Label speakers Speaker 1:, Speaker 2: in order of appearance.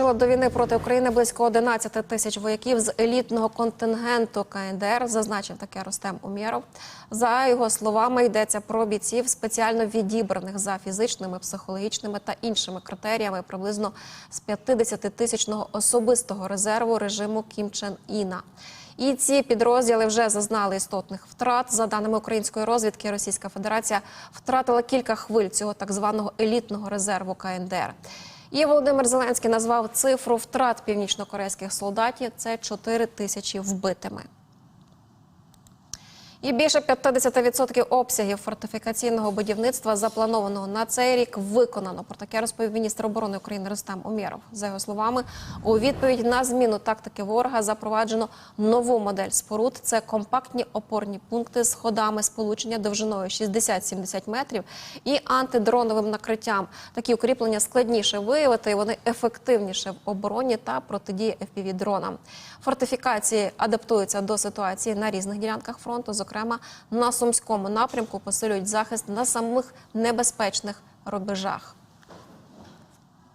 Speaker 1: забезпечила до війни проти України близько 11 тисяч вояків з елітного контингенту КНДР, зазначив таке Ростем Умєров. За його словами, йдеться про бійців спеціально відібраних за фізичними, психологічними та іншими критеріями приблизно з 50-тисячного особистого резерву режиму Кім Чен Іна. І ці підрозділи вже зазнали істотних втрат. За даними української розвідки, Російська Федерація втратила кілька хвиль цього так званого елітного резерву КНДР. І Володимир Зеленський назвав цифру втрат північнокорейських солдатів це 4 тисячі вбитими. І більше 50% обсягів фортифікаційного будівництва, запланованого на цей рік, виконано. Про таке розповів міністр оборони України Рустам Умєров. За його словами, у відповідь на зміну тактики ворога запроваджено нову модель споруд. Це компактні опорні пункти з ходами сполучення довжиною 60-70 метрів і антидроновим накриттям. Такі укріплення складніше виявити. Вони ефективніше в обороні та протидії fpv дронам. Фортифікації адаптуються до ситуації на різних ділянках фронту. Зокрема, на сумському напрямку посилюють захист на самих небезпечних рубежах.